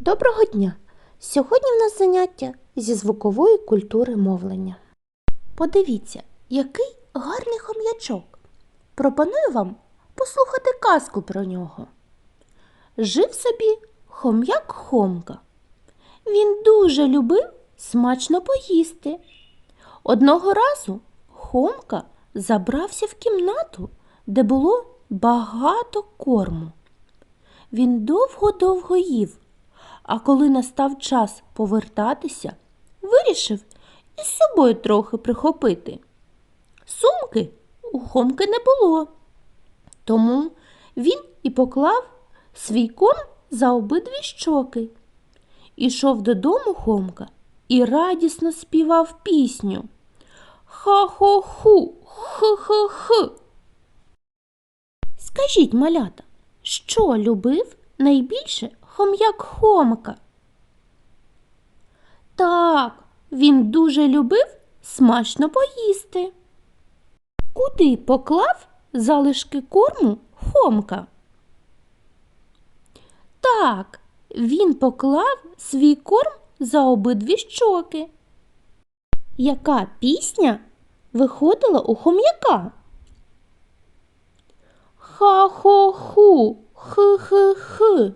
Доброго дня! Сьогодні в нас заняття зі звукової культури мовлення. Подивіться, який гарний хом'ячок. Пропоную вам послухати казку про нього. Жив собі хом'як Хомка. Він дуже любив смачно поїсти. Одного разу Хомка забрався в кімнату, де було багато корму. Він довго-довго їв, а коли настав час повертатися, вирішив із собою трохи прихопити. Сумки у Хомки не було, тому він і поклав свій корм за обидві щоки. Ішов додому Хомка і радісно співав пісню. Ха-хо-ху, хи-хи-хи. Скажіть, малята, що любив найбільше хом'як Хомка? Так, він дуже любив смачно поїсти. Куди поклав залишки корму Хомка? Так, він поклав свій корм за обидві щоки. Яка пісня виходила у хом'яка? Ха-хо-ху, хи-хи-хи.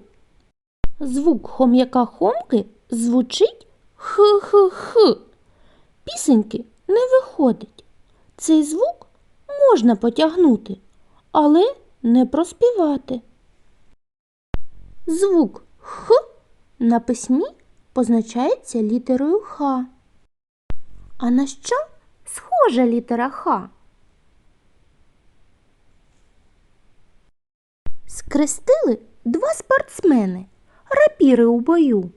Звук хом'яка хомки звучить хи-хи-хи. Пісеньки не виходить. Цей звук можна потягнути, але не проспівати. Звук х на письмі позначається літерою Х. А на що схожа літера Х? Скрестили два спортсмени рапіри у бою.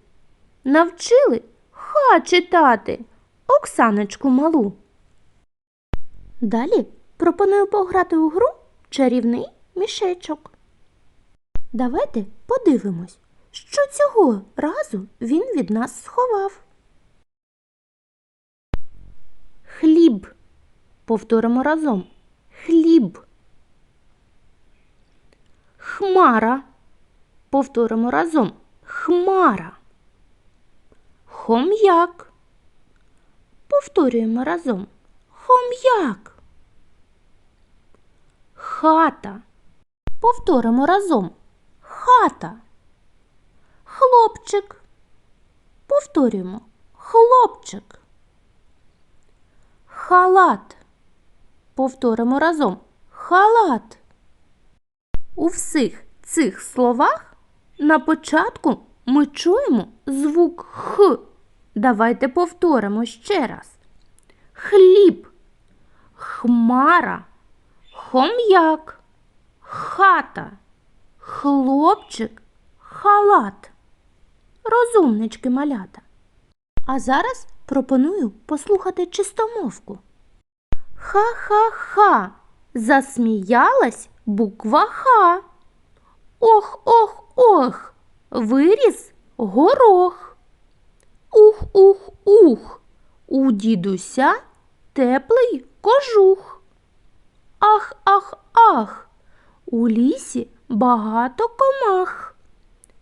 Навчили ха читати Оксаночку малу. Далі пропоную пограти у гру чарівний мішечок. Давайте подивимось, що цього разу він від нас сховав. Хліб. Повторимо разом. Хліб. Хмара. Повторимо разом. Хмара. Хом'як. Повторюємо разом. Хом'як. Хата. Повторимо разом. Хата. Хлопчик. Повторюємо. Хлопчик. Халат. Повторимо разом. Халат. У всіх цих словах на початку ми чуємо звук Х. Давайте повторимо ще раз. Хліб, хмара, хом'як, хата, хлопчик, халат. Розумнички малята. А зараз пропоную послухати чистомовку. Ха-ха-ха. Засміялась буква Х. Ох, ох, ох. Виріс горох. Ух, ух, ух. У дідуся теплий кожух. Ах, ах, ах. У лісі багато комах.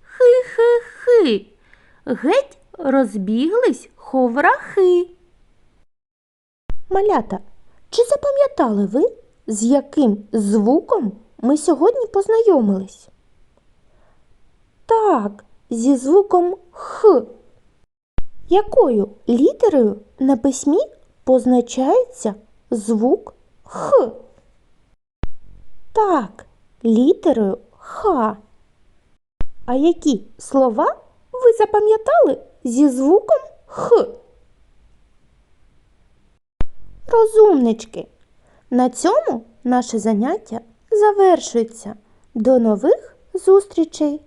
Хи-хи-хи. Геть розбіглись ховрахи. Малята, чи запам'ятали ви, з яким звуком ми сьогодні познайомились? Так, зі звуком Х. Якою літерою на письмі позначається звук Х? Так, літерою Х. А які слова ви запам'ятали зі звуком Х? Розумнички. На цьому наше заняття завершується. До нових зустрічей!